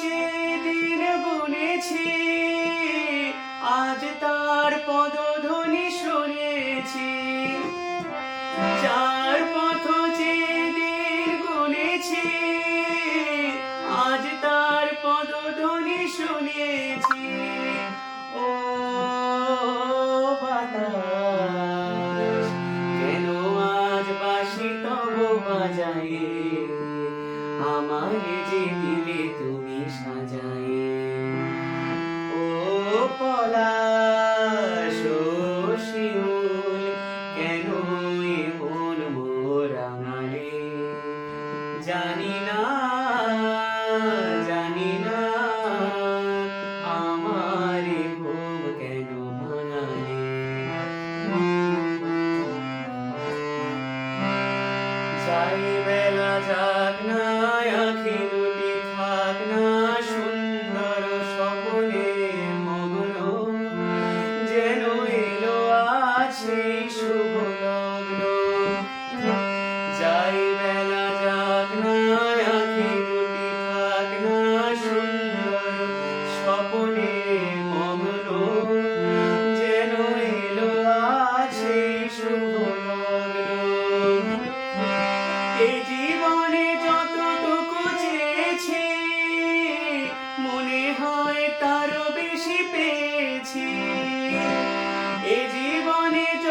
চেয়ে দিন গুনেছি, আজ তার পদধ্বনি শুনেছি। যার পথ চেয়ে দিন গুনেছি, আজ তার পদধ্বনি শুনেছি। ও বাতাস, কেন আজ বাসি তব বাজায়ে আমার যে দিলে তুমি সাজাই ও পলাশ যাই বেলা যাক না আখি দুটি থাক না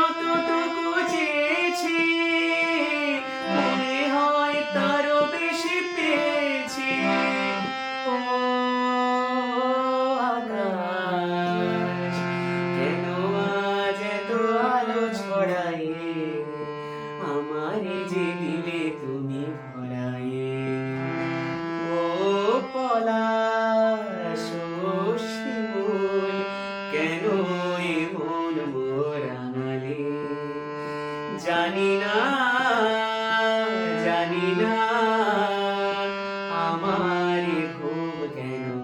ととうと জানি না জানি না আমার ঘুম কেন